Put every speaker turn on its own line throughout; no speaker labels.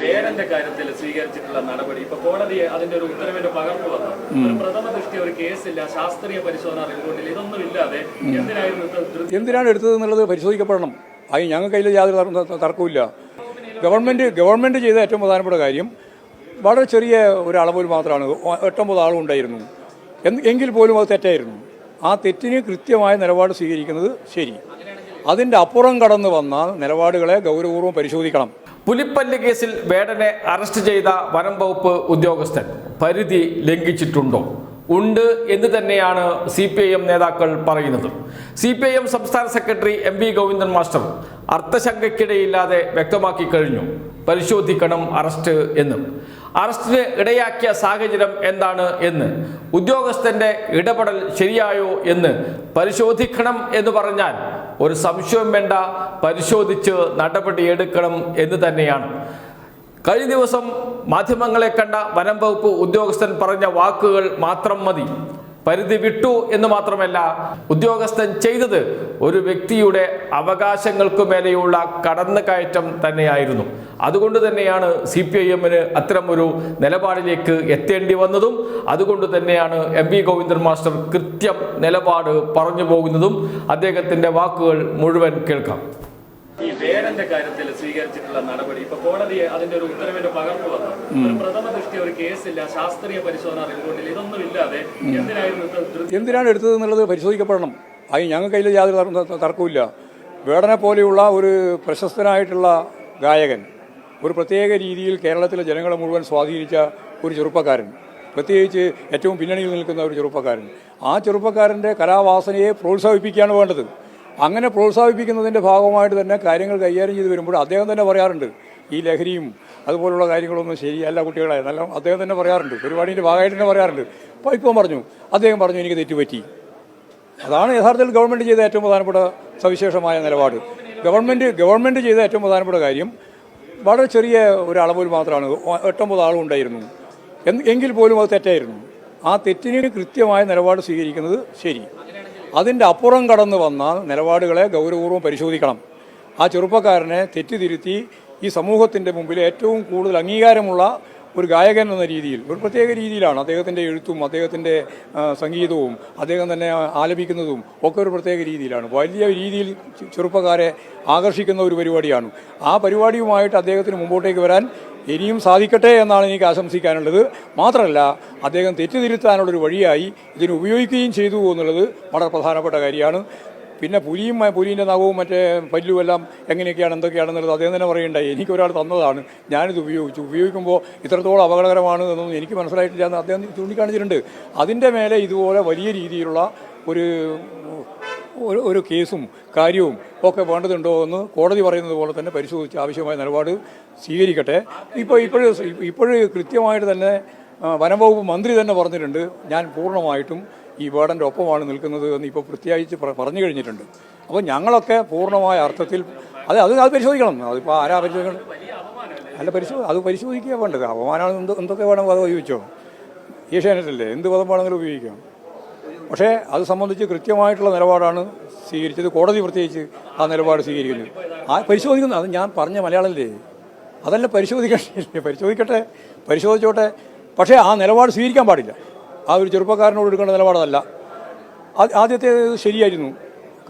വേരന്റെ കാര്യത്തിൽ സ്വീകരിച്ചിട്ടുള്ള നടപടി? ഇപ്പൊ കോടതി അതിന്റെ ഒരു ഉത്തരവിന്റെ പകർപ്പ് വന്നു ഒരു പ്രഥമ ദൃഷ്ടി ഒരു കേസില്ല ശാസ്ത്രീയ പരിശോധന റിപ്പോർട്ടിൽ ഇതൊന്നും ഇല്ലാതെ എന്തിനായിരുന്നു
എന്തിനാണ് എടുത്തത് എന്നുള്ളത് പരിശോധിക്കപ്പെടണം. അത് ഞങ്ങൾക്ക് അതിൽ യാതൊരു തർക്കമില്ല ഗവൺമെന്റ് ഗവൺമെന്റ് ചെയ്ത ഏറ്റവും പ്രധാനപ്പെട്ട കാര്യം വളരെ ചെറിയ ഒരു അളവിൽ മാത്രമാണ്. എട്ടൊമ്പത് ആളും ഉണ്ടായിരുന്നു. എങ്കിൽ പോലും അത് തെറ്റായിരുന്നു. ആ തെറ്റിന് കൃത്യമായ നിലപാട് സ്വീകരിക്കുന്നത് ശരി. അതിന്റെ അപ്പുറം കടന്നു വന്ന നിലപാടുകളെ ഗൗരവപൂർവം പരിശോധിക്കണം.
പുലിപ്പല്ല് കേസിൽ വേടനെ അറസ്റ്റ് ചെയ്ത വനം വകുപ്പ് ഉദ്യോഗസ്ഥൻ പരിധി ലംഘിച്ചിട്ടുണ്ടോ? ഉണ്ട് എന്ന് തന്നെയാണ് സി പി ഐ എം നേതാക്കൾ പറയുന്നത്. സി പി ഐ എം സംസ്ഥാന secretary M V Govindan master അർത്ഥശങ്കയ്ക്കിടയില്ലാതെ വ്യക്തമാക്കി കഴിഞ്ഞു. പരിശോധിക്കണം അറസ്റ്റ് എന്ന്. അറസ്റ്റിന് ഇടയാക്കിയ സാഹചര്യം എന്താണ് എന്ന്. ഉദ്യോഗസ്ഥന്റെ ഇടപെടൽ ശരിയായോ എന്ന് പരിശോധിക്കണം എന്ന് പറഞ്ഞാൽ ഒരു സംശയം വേണ്ട പരിശോധിച്ച് നടപടിയെടുക്കണം എന്ന് തന്നെയാണ്. കഴിഞ്ഞ ദിവസം മാധ്യമങ്ങളെ കണ്ട വനം വകുപ്പ് ഉദ്യോഗസ്ഥൻ പറഞ്ഞ വാക്കുകൾ മാത്രം മതി. പരിധി വിട്ടു എന്ന് മാത്രമല്ല ഉദ്യോഗസ്ഥൻ ചെയ്തത് ഒരു വ്യക്തിയുടെ അവകാശങ്ങൾക്കു മേലെയുള്ള കടന്നുകയറ്റം തന്നെയായിരുന്നു. അതുകൊണ്ട് തന്നെയാണ് സി പി ഐ എമ്മിന് അത്തരമൊരു നിലപാടിലേക്ക് എത്തേണ്ടി വന്നതും അതുകൊണ്ട് തന്നെയാണ് എം വി ഗോവിന്ദൻ മാസ്റ്റർ കൃത്യം നിലപാട് പറഞ്ഞു പോകുന്നതും. അദ്ദേഹത്തിന്റെ വാക്കുകൾ മുഴുവൻ കേൾക്കാം.
ഈ കാര്യത്തിൽ സ്വീകരിച്ചിട്ടുള്ള നടപടി. ഇപ്പൊ കോടതി അതിന്റെ ഒരു ഉത്തരവിന്റെ പകർപ്പ് വന്നു ഒരു പ്രഥമ ദൃഷ്ടി ഒരു കേസില്ല ശാസ്ത്രീയ പരിശോധന റിപ്പോർട്ടിൽ ഇതൊന്നും ഇല്ലാതെ എന്തിനായിരുന്നു
എന്തിനാണ് എടുത്തത് എന്നുള്ളത് പരിശോധിക്കപ്പെടണം. അത് ഞങ്ങൾക്ക് അതിൽ യാതൊരു തർക്കമില്ല തർ- വേടനെ പോലെയുള്ള ഒരു പ്രശസ്തനായിട്ടുള്ള ഗായകൻ ഒരു പ്രത്യേക രീതിയിൽ കേരളത്തിലെ ജനങ്ങളെ മുഴുവൻ സ്വാധീനിച്ച ഒരു ചെറുപ്പക്കാരൻ പ്രത്യേകിച്ച് ഏറ്റവും പിന്നണിയിൽ നിൽക്കുന്ന ഒരു ചെറുപ്പക്കാരൻ. ആ ചെറുപ്പക്കാരന്റെ കലാവാസനയെ പ്രോത്സാഹിപ്പിക്കുകയാണ് വേണ്ടത്. അങ്ങനെ പ്രോത്സാഹിപ്പിക്കുന്നതിന്റെ ഭാഗമായിട്ട് തന്നെ കാര്യങ്ങൾ കൈകാര്യം ചെയ്ത് വരുമ്പോൾ അദ്ദേഹം തന്നെ പറയാറുണ്ട് ഈ ലഹരിയും അതുപോലുള്ള കാര്യങ്ങളൊന്നും ശരിയല്ല കുട്ടികളെ. നല്ല അദ്ദേഹം തന്നെ പറയാറുണ്ട് പരിപാടിന്റെ ഭാഗമായിട്ട് തന്നെ പറയാറുണ്ട്. അപ്പോൾ ഇപ്പോൾ പറഞ്ഞു അദ്ദേഹം പറഞ്ഞു എനിക്ക് തെറ്റുപറ്റി. അതാണ് യഥാർത്ഥത്തിൽ ഗവൺമെന്റ് ചെയ്ത ഏറ്റവും പ്രധാനപ്പെട്ട സവിശേഷമായ നിലപാട്. ഗവൺമെന്റ് ഗവൺമെന്റ് ചെയ്ത ഏറ്റവും പ്രധാനപ്പെട്ട കാര്യം വളരെ ചെറിയ ഒരു മാത്രമാണ് എട്ടൊമ്പത് ആളും ഉണ്ടായിരുന്നു. എന്ന് എങ്കിൽ പോലും അത് തെറ്റായിരുന്നു. ആ തെറ്റിന് കൃത്യമായ നിലപാട് സ്വീകരിക്കുന്നത് ശരി. അതിന്റെ അപ്പുറം കടന്നു വന്ന നിലപാടുകളെ ഗൗരവപൂർവം പരിശോധിക്കണം. ആ ചെറുപ്പക്കാരനെ തെറ്റിതിരുത്തി ഈ സമൂഹത്തിന്റെ മുമ്പിൽ ഏറ്റവും കൂടുതൽ അംഗീകാരമുള്ള ഒരു ഗായകൻ എന്ന രീതിയിൽ ഒരു പ്രത്യേക രീതിയിലാണ് അദ്ദേഹത്തിന്റെ എഴുത്തും അദ്ദേഹത്തിന്റെ സംഗീതവും അദ്ദേഹം തന്നെ ആലപിക്കുന്നതും ഒക്കെ ഒരു പ്രത്യേക രീതിയിലാണ്. വലിയ രീതിയിൽ ചെറുപ്പക്കാരെ ആകർഷിക്കുന്ന ഒരു പരിപാടിയാണ്. ആ പരിപാടിയുമായിട്ട് അദ്ദേഹത്തിന് മുമ്പോട്ടേക്ക് വരാൻ ഇനിയും സാധിക്കട്ടെ എന്നാണ് എനിക്ക് ആശംസിക്കാനുള്ളത്. മാത്രമല്ല അദ്ദേഹം തെറ്റുതിരുത്താനുള്ളൊരു വഴിയായി ഇതിനെ ഉപയോഗിക്കുകയും ചെയ്തു എന്നുള്ളത് വളരെ പ്രധാനപ്പെട്ട കാര്യമാണ്. പിന്നെ പുലിയും പുലിന്റെ നഖവും മറ്റേ പല്ലും എല്ലാം എങ്ങനെയൊക്കെയാണ് എന്തൊക്കെയാണെന്നുള്ളത് അദ്ദേഹം തന്നെ പറയുണ്ടായി. എനിക്കൊരാൾ തന്നതാണ്. ഞാനിത് ഉപയോഗിച്ചു. ഉപയോഗിക്കുമ്പോൾ ഇത്രത്തോളം അപകടകരമാണ് എന്നൊന്നും എനിക്ക് മനസ്സിലായിട്ടില്ല എന്ന് അദ്ദേഹം ചൂണ്ടിക്കാണിച്ചിട്ടുണ്ട്. അതിന്റെ മേലെ ഇതുപോലെ വലിയ രീതിയിലുള്ള ഒരു ഒരു ഒരു കേസും കാര്യവും ഒക്കെ വേണ്ടതുണ്ടോ എന്ന് കോടതി പറയുന്നത് പോലെ തന്നെ പരിശോധിച്ച് ആവശ്യമായ നിലപാട് സ്വീകരിക്കട്ടെ. ഇപ്പോൾ ഇപ്പോഴും ഇപ്പോഴും കൃത്യമായിട്ട് തന്നെ വനംവകുപ്പ് വനം വകുപ്പ് മന്ത്രി തന്നെ പറഞ്ഞിട്ടുണ്ട്. ഞാൻ പൂർണമായിട്ടും ഈ വേടന്റെ ഒപ്പമാണ് നിൽക്കുന്നത് എന്ന് ഇപ്പോൾ പ്രത്യേകിച്ച് പറഞ്ഞു കഴിഞ്ഞിട്ടുണ്ട്. അപ്പോൾ ഞങ്ങളൊക്കെ പൂർണമായ അർത്ഥത്തിൽ അത് അത് അത് പരിശോധിക്കണം. അതിപ്പോൾ ആരാ പരിശോധിക്കണം? അല്ല പരിശോ അത് പരിശോധിക്കുക വേണ്ടത്. അപമാനം എന്ത് എന്തൊക്കെ വേണം അത് ഉപയോഗിച്ചോ? ഏഷ്യാനെറ്റല്ലേ? എന്ത് പദം വേണമെങ്കിലും ഉപയോഗിക്കാം. പക്ഷേ അത് സംബന്ധിച്ച് കൃത്യമായിട്ടുള്ള നിലപാടാണ് സ്വീകരിച്ചത്. കോടതി പ്രത്യേകിച്ച് ആ നിലപാട് സ്വീകരിക്കുന്നത് ആ പരിശോധിക്കുന്നു. അത് ഞാൻ പറഞ്ഞ മലയാളമല്ലേ അതല്ല പരിശോധിക്കട്ടെ പരിശോധിക്കട്ടെ പരിശോധിച്ചോട്ടെ. പക്ഷേ ആ നിലപാട് സ്വീകരിക്കാൻ പാടില്ല. ആ ഒരു ചെറുപ്പക്കാരനോട് എടുക്കേണ്ട നിലപാടല്ല ആദ്യത്തെ ശരിയായിരുന്നു.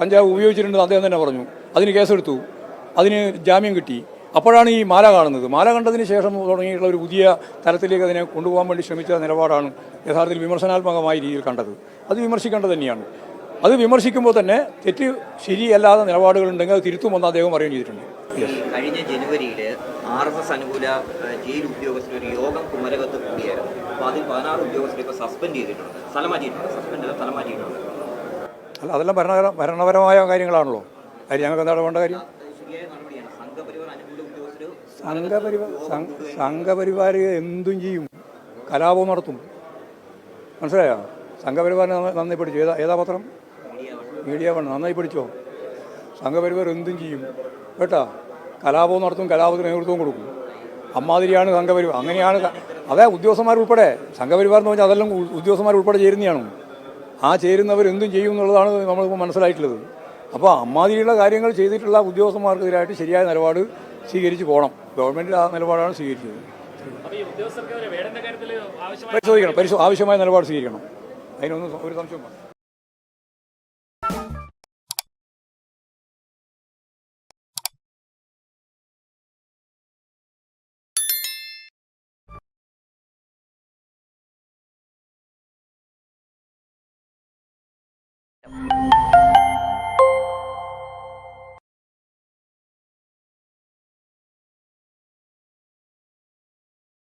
കഞ്ചാവ് ഉപയോഗിച്ചിട്ടുണ്ടെന്ന് അദ്ദേഹം തന്നെ പറഞ്ഞു. അതിന് കേസെടുത്തു. അതിന് ജാമ്യം കിട്ടി. അപ്പോഴാണ് ഈ മാല കാണുന്നത്. മാല കണ്ടതിന് ശേഷം തുടങ്ങിയിട്ടുള്ള ഒരു പുതിയ തലത്തിലേക്ക് അതിനെ കൊണ്ടുപോകാൻ വേണ്ടി ശ്രമിച്ച നിലപാടാണ് യഥാർത്ഥത്തിൽ വിമർശനാത്മകമായ രീതിയിൽ കണ്ടത്. അത് വിമർശിക്കേണ്ടത് തന്നെയാണ്. അത് വിമർശിക്കുമ്പോൾ തന്നെ തെറ്റ് ശരിയല്ലാത്ത നിലപാടുകളുണ്ടെങ്കിൽ അത് തിരുത്തുമെന്ന് അദ്ദേഹം പറയുകയും ചെയ്തിട്ടുണ്ട്.
കഴിഞ്ഞ ജനുവരിയിൽ ആർ എസ് എസ് അനുകൂല ജയിൽ ഉദ്യോഗസ്ഥർ ഒരു യോഗം കുമരകത്ത് കൂടിയായിരുന്നു. അപ്പോൾ അതിൽ പതിനാറ് ഉദ്യോഗസ്ഥരെ ഇപ്പോൾ സസ്പെൻഡ് ചെയ്തിട്ടുണ്ട്. സ്ഥലം മാറ്റിയിട്ടുണ്ട് സസ്പെൻഡ് ചെയ്ത സ്ഥലം മാറ്റിയിട്ടുണ്ട്
അല്ല അതെല്ലാം ഭരണകര ഭരണപരമായ കാര്യങ്ങളാണല്ലോ. അത് ഞങ്ങൾക്ക് എന്താണ് വേണ്ട കാര്യം
അത് ശരിയായ നടപടിയാണ് സംഘപരിവാർ അനുകൂല ഉദ്യോഗസ്ഥർ
സംഘപരിവാർ എന്തും ചെയ്യും. കലാപം നടത്തും. മനസ്സിലായോ? സംഘപരിവാർ നന്നായി പഠിച്ചു? ഏതാ ഏതാ പത്രം? മീഡിയ വേണം നന്നായി പഠിച്ചോ? സംഘപരിവാർ എന്തും ചെയ്യും. കേട്ടാ? കലാപവും നടത്തും കലാപത്തിന് നേതൃത്വം കൊടുക്കും. അമ്മാതിരിയാണ് സംഘപരിവാർ. അങ്ങനെയാണ് അതെ ഉദ്യോഗസ്ഥന്മാർ ഉൾപ്പെടെ. സംഘപരിവാർ എന്ന് പറഞ്ഞാൽ അതെല്ലാം ഉദ്യോഗസ്ഥന്മാർ ഉൾപ്പെടെ ചേരുന്നതാണ്. ആ ചേരുന്നവർ എന്തും ചെയ്യും എന്നുള്ളതാണ് നമ്മളിപ്പോൾ മനസ്സിലായിട്ടുള്ളത്. അപ്പോൾ അമ്മാതിരിയുള്ള കാര്യങ്ങൾ ചെയ്തിട്ടുള്ള ഉദ്യോഗസ്ഥന്മാർക്കെതിരായിട്ട് ശരിയായ നിലപാട് സ്വീകരിച്ച് പോകണം. ഗവൺമെന്റ് ആ നിലപാടാണ് സ്വീകരിച്ചത്. പരിശോധിക്കണം. പരിശോ ആവശ്യമായ നിലപാട് സ്വീകരിക്കണം. അതിനൊന്നും ഒരു സംശയം വേണം Thank you.